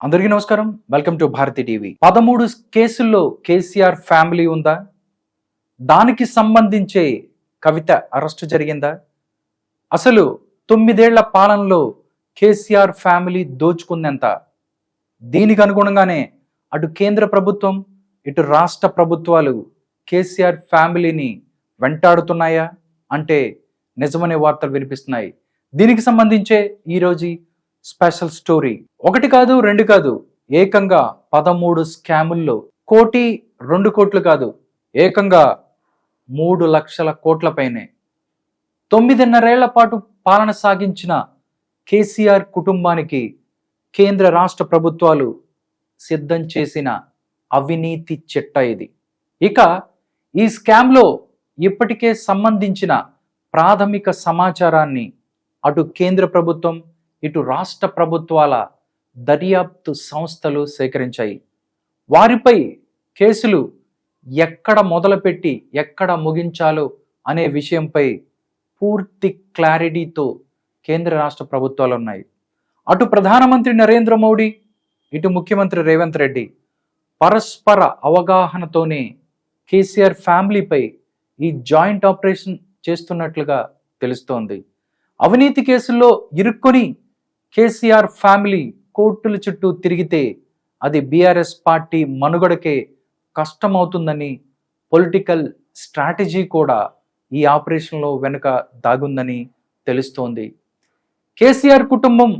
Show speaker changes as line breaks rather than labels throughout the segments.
అందరికీ నమస్కారం. Welcome to Bharati TV పదమూడు కేసుల్లో కేసీఆర్ ఫ్యామిలీ ఉందా? దానికి సంబంధించే కవిత అరెస్టు జరిగిందా? అసలు తొమ్మిదేళ్ళ పాలనలో కేసీఆర్ ఫ్యామిలీ దోచుకుందెంత? దీనికి అనుగుణంగానే అటు కేంద్ర ప్రభుత్వం ఇటు రాష్ట్ర ప్రభుత్వాలు కేసీఆర్ ఫ్యామిలీని వెంటాడుతున్నాయా? అంటే నిజమనే వార్తలు వినిపిస్తున్నాయి. దీనికి సంబంధించే ఈరోజు స్పెషల్ స్టోరీ. ఒకటి కాదు రెండు కాదు ఏకంగా పదమూడు స్కాముల్లో కోటి రెండు కోట్లు కాదు ఏకంగా మూడు లక్షల కోట్లపైనే తొమ్మిదిన్నరేళ్ళ పాటు పాలన సాగించిన కేసీఆర్ కుటుంబానికి కేంద్ర రాష్ట్ర ప్రభుత్వాలు సిద్ధం చేసిన అవినీతి చిట్ట ఇది. ఇక ఈ స్కామ్లో ఇప్పటికే సంబంధించిన ప్రాథమిక సమాచారాన్ని అటు కేంద్ర ప్రభుత్వం ఇటు రాష్ట్ర ప్రభుత్వాల దర్యాప్తు సంస్థలు సేకరించాయి. వారిపై కేసులు ఎక్కడ మొదలుపెట్టి ఎక్కడ ముగించాలో అనే విషయంపై పూర్తి క్లారిటీతో కేంద్ర రాష్ట్ర ప్రభుత్వాలు ఉన్నాయి. అటు ప్రధానమంత్రి నరేంద్ర మోడీ ఇటు ముఖ్యమంత్రి రేవంత్ రెడ్డి పరస్పర అవగాహనతోనే కేసీఆర్ ఫ్యామిలీపై ఈ జాయింట్ ఆపరేషన్ చేస్తున్నట్లుగా తెలుస్తోంది. అవినీతి కేసుల్లో ఇరుక్కొని కేసీఆర్ ఫ్యామిలీ కోర్టుల చుట్టూ తిరిగితే అది బీఆర్ఎస్ పార్టీ మనుగడకే కష్టమవుతుందని పొలిటికల్ స్ట్రాటజీ కూడా ఈ ఆపరేషన్లో వెనుక దాగుందని తెలుస్తోంది. కేసీఆర్ కుటుంబం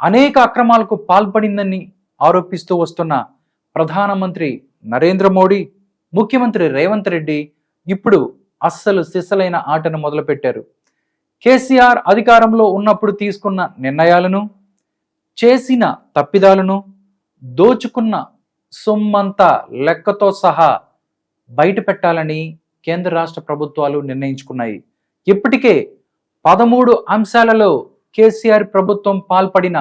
అనేక అక్రమాలకు పాల్పడిందని ఆరోపిస్తూ వస్తున్న ప్రధానమంత్రి నరేంద్ర మోడీ ముఖ్యమంత్రి రేవంత్ రెడ్డి ఇప్పుడు అస్సలు సిసలైన ఆటను మొదలుపెట్టారు. కేసీఆర్ అధికారంలో ఉన్నప్పుడు తీసుకున్న నిర్ణయాలను చేసిన తప్పిదాలను దోచుకున్న సొమ్మంతా లెక్కతో సహా బయట పెట్టాలని కేంద్ర రాష్ట్ర ప్రభుత్వాలు నిర్ణయించుకున్నాయి. ఇప్పటికే పదమూడు అంశాలలో కేసీఆర్ ప్రభుత్వం పాల్పడిన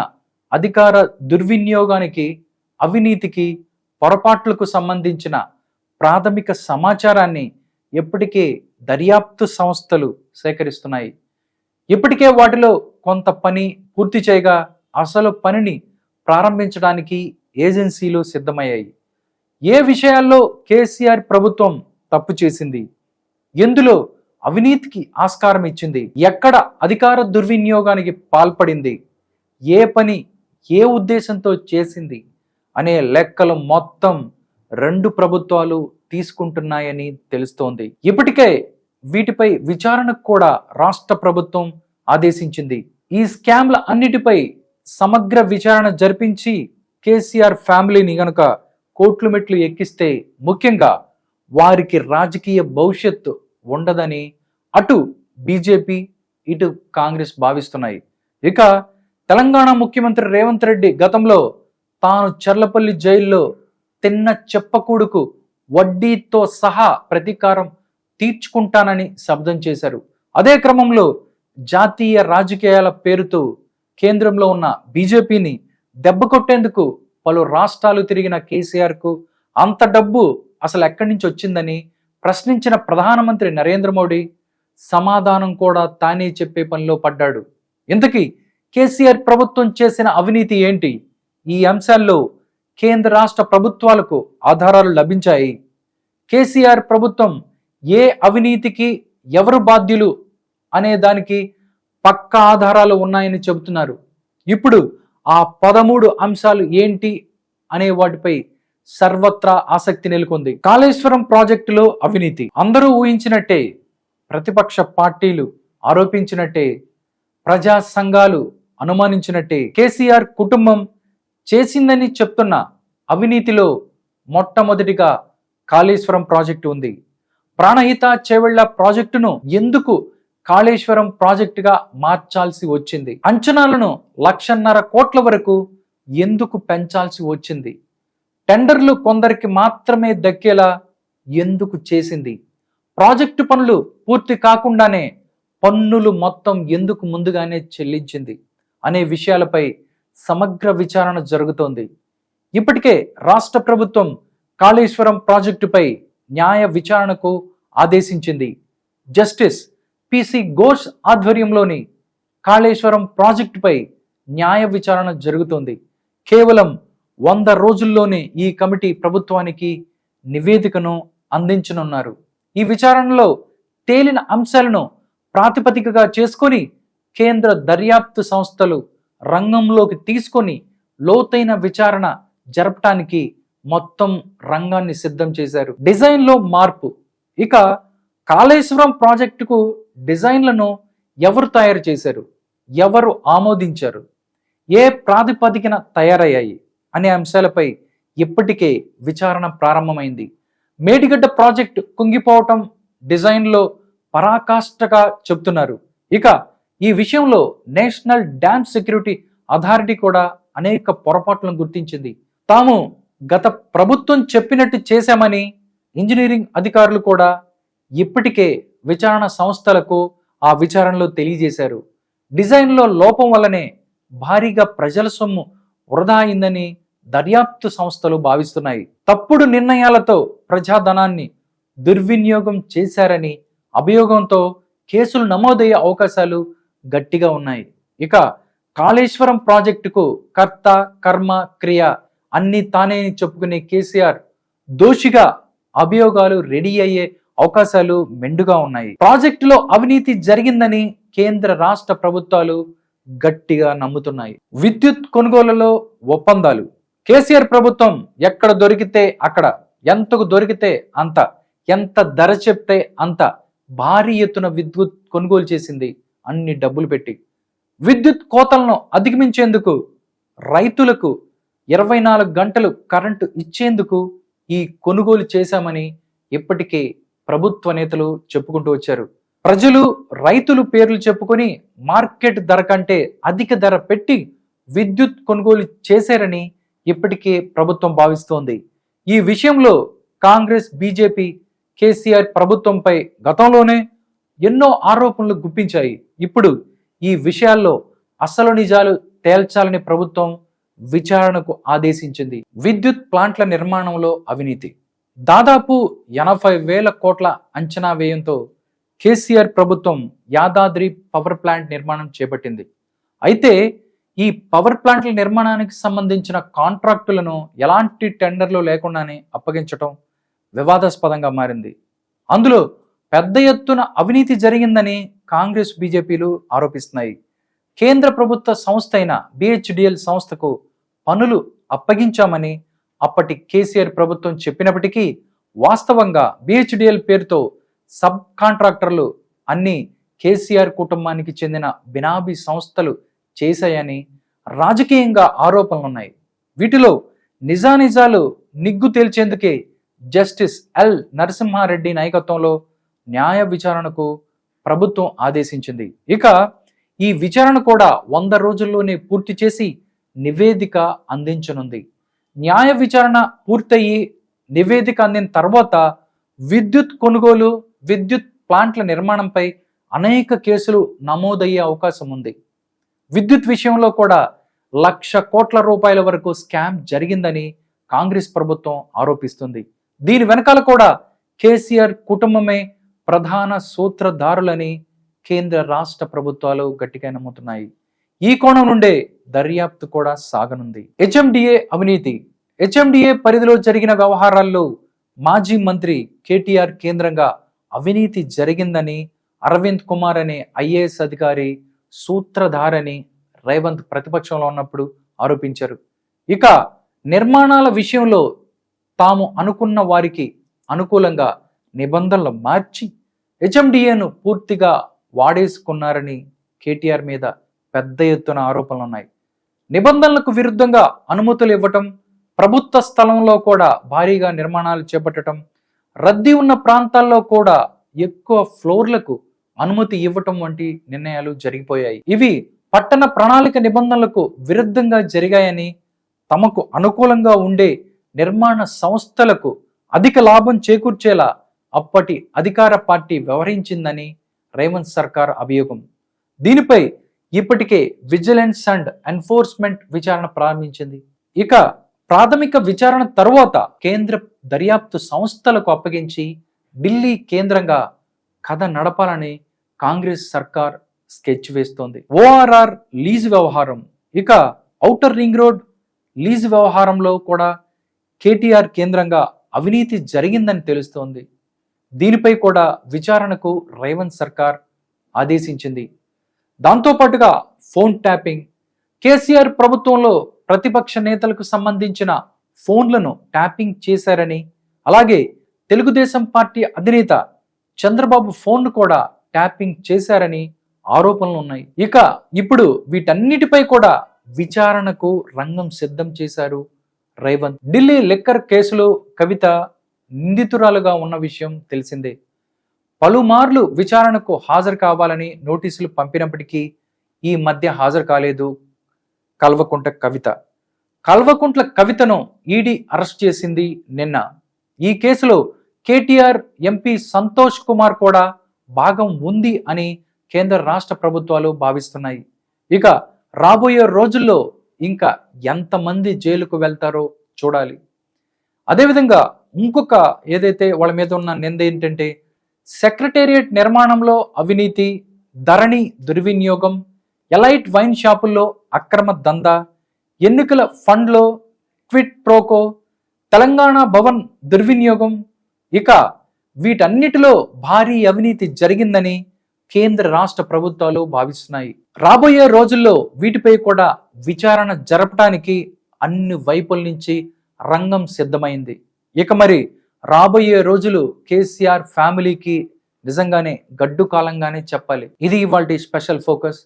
అధికార దుర్వినియోగానికి అవినీతికి పొరపాట్లకు సంబంధించిన ప్రాథమిక సమాచారాన్ని ఇప్పటికే దర్యాప్తు సంస్థలు సేకరిస్తున్నాయి. ఇప్పటికే వాటిలో కొంత పని పూర్తి చేయగా అసలు పనిని ప్రారంభించడానికి ఏజెన్సీలు సిద్ధమయ్యాయి. ఏ విషయాల్లో కేసీఆర్ ప్రభుత్వం తప్పు చేసింది? ఎందులో అవినీతికి ఆస్కారం ఇచ్చింది? ఎక్కడ అధికార దుర్వినియోగానికి పాల్పడింది? ఏ పని ఏ ఉద్దేశంతో చేసింది? అనే లెక్కలు మొత్తం రెండు ప్రభుత్వాలు తీసుకుంటున్నాయని తెలుస్తోంది. ఇప్పటికే వీటిపై విచారణకు కూడా రాష్ట్ర ప్రభుత్వం ఆదేశించింది. ఈ స్కామ్ల అన్నిటిపై సమగ్ర విచారణ జరిపించి కేసీఆర్ ఫ్యామిలీని గనుక కోట్లు మెట్లు ఎక్కిస్తే ముఖ్యంగా వారికి రాజకీయ భవిష్యత్తు ఉండదని అటు బీజేపీ ఇటు కాంగ్రెస్ భావిస్తున్నాయి. ఇక తెలంగాణ ముఖ్యమంత్రి రేవంత్ రెడ్డి గతంలో తాను చర్లపల్లి జైల్లో తిన్న చెప్పకూడుకు వడ్డీతో సహా ప్రతీకారం తీర్చుకుంటానని శబ్దం చేశారు. అదే క్రమంలో జాతీయ రాజకీయాల పేరుతో కేంద్రంలో ఉన్న బీజేపీని దెబ్బ కొట్టేందుకు పలు రాష్ట్రాలు తిరిగిన కేసీఆర్కు అంత డబ్బు అసలు ఎక్కడి నుంచి వచ్చిందని ప్రశ్నించిన ప్రధానమంత్రి నరేంద్ర మోడీ సమాధానం కూడా తానే చెప్పే పనిలో పడ్డాడు. ఇంతకీ కేసీఆర్ ప్రభుత్వం చేసిన అవినీతి ఏంటి? ఈ అంశాల్లో కేంద్ర రాష్ట్ర ప్రభుత్వాలకు ఆధారాలు లభించాయి. కేసీఆర్ ప్రభుత్వం ఏ అవినీతికి ఎవరు బాధ్యులు అనే దానికి పక్క ఆధారాలు ఉన్నాయని చెబుతున్నారు. ఇప్పుడు ఆ పదమూడు అంశాలు ఏంటి అనే వాటిపై సర్వత్రా ఆసక్తి నెలకొంది. కాళేశ్వరం ప్రాజెక్టులో అవినీతి. అందరూ ఊహించినట్టే ప్రతిపక్ష పార్టీలు ఆరోపించినట్టే ప్రజా సంఘాలు అనుమానించినట్టే కేసీఆర్ కుటుంబం చేసిందని చెప్తున్న అవినీతిలో మొట్టమొదటిగా కాళేశ్వరం ప్రాజెక్టు ఉంది. ప్రాణహిత చేవెళ్ళ ప్రాజెక్టును ఎందుకు కాళేశ్వరం ప్రాజెక్టుగా మార్చాల్సి వచ్చింది? అంచనాలను లక్షన్నర కోట్ల వరకు ఎందుకు పెంచాల్సి వచ్చింది? టెండర్లు కొందరికి మాత్రమే దక్కేలా ఎందుకు చేసింది? ప్రాజెక్టు పనులు పూర్తి కాకుండానే పన్నులు మొత్తం ఎందుకు ముందుగానే చెల్లించింది అనే విషయాలపై సమగ్ర విచారణ జరుగుతోంది. ఇప్పటికే రాష్ట్ర ప్రభుత్వం కాళేశ్వరం ప్రాజెక్టుపై న్యాయ విచారణకు ఆదేశించింది. జస్టిస్ పిసి ఘోష్ ఆధ్వర్యంలోని కాళేశ్వరం ప్రాజెక్టుపై న్యాయ విచారణ జరుగుతోంది. కేవలం వంద రోజుల్లోనే ఈ కమిటీ ప్రభుత్వానికి నివేదికను అందించనున్నారు. ఈ విచారణలో తేలిన అంశాలను ప్రాతిపదికగా చేసుకొని కేంద్ర దర్యాప్తు సంస్థలు రంగంలోకి తీసుకొని లోతైన విచారణ జరపటానికి మొత్తం రంగాన్ని సిద్ధం చేశారు. డిజైన్లో మార్పు. ఇక కాళేశ్వరం ప్రాజెక్టుకు డిజైన్లను ఎవరు తయారు చేశారు? ఎవరు ఆమోదించారు? ఏ ప్రాతిపదికన తయారయ్యాయి? అనే అంశాలపై ఇప్పటికే విచారణ ప్రారంభమైంది. మేడిగడ్డ ప్రాజెక్టు కుంగిపోవటం డిజైన్లో పరాకాష్ఠగా చెప్తున్నారు ఇక ఈ విషయంలో నేషనల్ డ్యామ్ సెక్యూరిటీ అథారిటీ కూడా అనేక పొరపాట్లను గుర్తించింది. తాము గత ప్రభుత్వం చెప్పినట్టు చేశామని ఇంజనీరింగ్ అధికారులు కూడా ఇప్పటికే విచారణ సంస్థలకు ఆ విచారణలో తెలియజేశారు. డిజైన్లో లోపం వల్లనే భారీగా ప్రజల సొమ్ము వృధా అయిందని దర్యాప్తు సంస్థలు భావిస్తున్నాయి. తప్పుడు నిర్ణయాలతో ప్రజాధనాన్ని దుర్వినియోగం చేశారని అభియోగంతో కేసులు నమోదయ్యే అవకాశాలు గట్టిగా ఉన్నాయి. ఇక కాళేశ్వరం ప్రాజెక్టుకు కర్త కర్మ క్రియ అన్ని తానే చెప్పుకునే కేసీఆర్ దోషిగా అభియోగాలు రెడీ అయ్యే అవకాశాలు మెండుగా ఉన్నాయి. ప్రాజెక్టులో అవినీతి జరిగిందని కేంద్ర రాష్ట్ర ప్రభుత్వాలు గట్టిగా నమ్ముతున్నాయి. విద్యుత్ కొనుగోలులో ఒప్పందాలు. కేసీఆర్ ప్రభుత్వం ఎక్కడ దొరికితే అక్కడ ఎంతకు దొరికితే అంత ఎంత ధర చెప్తే అంత భారీ ఎత్తున విద్యుత్ కొనుగోలు చేసింది అన్ని డబ్బులు పెట్టి. విద్యుత్ కోతలను అధిగమించేందుకు రైతులకు ఇరవై నాలుగు గంటలు కరెంటు ఇచ్చేందుకు ఈ కొనుగోలు చేశామని ఇప్పటికే ప్రభుత్వ నేతలు చెప్పుకుంటూ వచ్చారు. ప్రజలు రైతులు పేర్లు చెప్పుకొని మార్కెట్ ధర కంటే అధిక ధర పెట్టి విద్యుత్ కొనుగోలు చేశారని ఇప్పటికే ప్రభుత్వం భావిస్తోంది. ఈ విషయంలో కాంగ్రెస్ బీజేపీ కేసీఆర్ ప్రభుత్వంపై గతంలోనే ఎన్నో ఆరోపణలు గుప్పించాయి. ఇప్పుడు ఈ విషయాల్లో అసలు నిజాలు తేల్చాలని ప్రభుత్వం విచారణకు ఆదేశించింది. విద్యుత్ ప్లాంట్ల నిర్మాణంలో అవినీతి. దాదాపు ఎనభై వేల కోట్ల అంచనా వ్యయంతో కేసీఆర్ ప్రభుత్వం యాదాద్రి పవర్ ప్లాంట్ నిర్మాణం చేపట్టింది. అయితే ఈ పవర్ ప్లాంట్ల నిర్మాణానికి సంబంధించిన కాంట్రాక్టులను ఎలాంటి టెండర్లు లేకుండానే అప్పగించటం వివాదాస్పదంగా మారింది. అందులో పెద్ద ఎత్తున అవినీతి జరిగిందని కాంగ్రెస్ బీజేపీలు ఆరోపిస్తున్నాయి. కేంద్ర ప్రభుత్వ సంస్థ అయిన బిహెచ్డిఎల్ సంస్థకు పనులు అప్పగించామని అప్పటి కేసీఆర్ ప్రభుత్వం చెప్పినప్పటికీ వాస్తవంగా బిహెచ్డిఎల్ పేరుతో సబ్ కాంట్రాక్టర్లు అన్ని కేసీఆర్ కుటుంబానికి చెందిన బినాబీ సంస్థలు చేశాయని రాజకీయంగా ఆరోపణలున్నాయి. వీటిలో నిజానిజాలు నిగ్గు తేల్చేందుకే జస్టిస్ ఎల్ నరసింహారెడ్డి నాయకత్వంలో న్యాయ విచారణకు ప్రభుత్వం ఆదేశించింది. ఇక ఈ విచారణ కూడా వంద రోజుల్లోనే పూర్తి చేసి నివేదిక అందించనుంది. న్యాయ విచారణ పూర్తయి నివేదిక అందిన తర్వాత విద్యుత్ కొనుగోలు విద్యుత్ ప్లాంట్ల నిర్మాణంపై అనేక కేసులు నమోదయ్యే అవకాశం ఉంది. విద్యుత్ విషయంలో కూడా లక్ష కోట్ల రూపాయల వరకు స్కామ్ జరిగిందని కాంగ్రెస్ ప్రభుత్వం ఆరోపిస్తుంది. దీని వెనకాల కూడా కేసీఆర్ కుటుంబమే ప్రధాన సూత్రధారులని కేంద్ర రాష్ట్ర ప్రభుత్వాలు గట్టిగా నమ్ముతున్నాయి. ఈ కోణం నుండే దర్యాప్తు కూడా సాగనుంది. హెచ్ఎండిఏ అవినీతి. హెచ్ఎండిఏ పరిధిలో జరిగిన వ్యవహారాల్లో మాజీ మంత్రి కేటీఆర్ కేంద్రంగా అవినీతి జరిగిందని అరవింద్ కుమార్ అనే ఐఏఎస్ అధికారి సూత్రధారని రేవంత్ ప్రతిపక్షంలో ఉన్నప్పుడు ఆరోపించారు. ఇక నిర్మాణాల విషయంలో తాము అనుకున్న వారికి అనుకూలంగా నిబంధనలు మార్చి హెచ్ఎండిఏను పూర్తిగా వాడేసుకున్నారని కేటీఆర్ మీద పెద్ద ఎత్తున ఆరోపణలు ఉన్నాయి నిబంధనలకు విరుద్ధంగా అనుమతులు ఇవ్వటం ప్రభుత్వ స్థలంలో కూడా భారీగా నిర్మాణాలు చేపట్టడం రద్దీ ఉన్న ప్రాంతాల్లో కూడా ఎక్కువ ఫ్లోర్లకు అనుమతి ఇవ్వటం వంటి నిర్ణయాలు జరిగిపోయాయి. ఇవి పట్టణ ప్రణాళిక నిబంధనలకు విరుద్ధంగా జరిగాయని తమకు అనుకూలంగా ఉండే నిర్మాణ సంస్థలకు అధిక లాభం చేకూర్చేలా అప్పటి అధికార పార్టీ వ్యవహరించిందని రేవంత్ సర్కార్ అభియోగం. దీనిపై ఇప్పటికే విజిలెన్స్ అండ్ ఎన్ఫోర్స్మెంట్ విచారణ ప్రారంభించింది. ఇక ప్రాథమిక విచారణ తరువాత కేంద్ర దర్యాప్తు సంస్థలకు అప్పగించి ఢిల్లీ కేంద్రంగా కథ నడపాలని కాంగ్రెస్ సర్కార్ స్కెచ్ వేస్తోంది. ఓఆర్ఆర్ లీజ్ వ్యవహారం. ఇక ఔటర్ రింగ్ రోడ్ లీజు వ్యవహారంలో కూడా కేటీఆర్ కేంద్రంగా అవినీతి జరిగిందని తెలుస్తోంది. దీనిపై కూడా విచారణకు రేవంత్ సర్కార్ ఆదేశించింది. దాంతోపాటుగా ఫోన్ ట్యాపింగ్ కేసీఆర్ ప్రభుత్వంలో ప్రతిపక్ష నేతలకు సంబంధించిన ఫోన్లను ట్యాపింగ్ చేశారని అలాగే తెలుగుదేశం పార్టీ అధినేత చంద్రబాబు ఫోన్ను కూడా ట్యాపింగ్ చేశారని ఆరోపణలు ఉన్నాయి. ఇక ఇప్పుడు వీటన్నిటిపై కూడా విచారణకు రంగం సిద్ధం చేశారు రేవంత్. ఢిల్లీ లిక్కర్ కేసులో కవిత నిందితురాలుగా ఉన్న విషయం తెలిసిందే. పలుమార్లు విచారణకు హాజరు కావాలని నోటీసులు పంపినప్పటికీ ఈ మధ్య హాజరు కాలేదు. కల్వకుంట కవిత. కల్వకుంట్ల కవితను ఈడీ అరెస్ట్ చేసింది నిన్న. ఈ కేసులో కేటీఆర్ ఎంపీ సంతోష్ కుమార్ కూడా భాగం ఉంది అని కేంద్ర రాష్ట్ర ప్రభుత్వాలు భావిస్తున్నాయి. ఇక రాబోయే రోజుల్లో ఇంకా ఎంతమంది జైలుకు వెళ్తారో చూడాలి. అదేవిధంగా ఇంకొక ఏదైతే వాళ్ళ మీద ఉన్న నింద ఏంటంటే సెక్రటేరియట్ నిర్మాణంలో అవినీతి ధరణి దుర్వినియోగం ఎలైట్ వైన్ షాపుల్లో అక్రమ దందా ఎన్నికల ఫండ్లో క్విట్ ప్రోకో తెలంగాణ భవన్ దుర్వినియోగం ఇక వీటన్నిటిలో భారీ అవినీతి జరిగిందని కేంద్ర రాష్ట్ర ప్రభుత్వాలు భావిస్తున్నాయి. రాబోయే రోజుల్లో వీటిపై కూడా విచారణ జరపడానికి అన్ని వైపుల నుంచి రంగం సిద్ధమైంది. ఇక మరి రాబోయే రోజులు కేసీఆర్ ఫ్యామిలీకి నిజంగానే గడ్డు కాలంగానే చెప్పాలి. ఇది ఇవాళ స్పెషల్ ఫోకస్.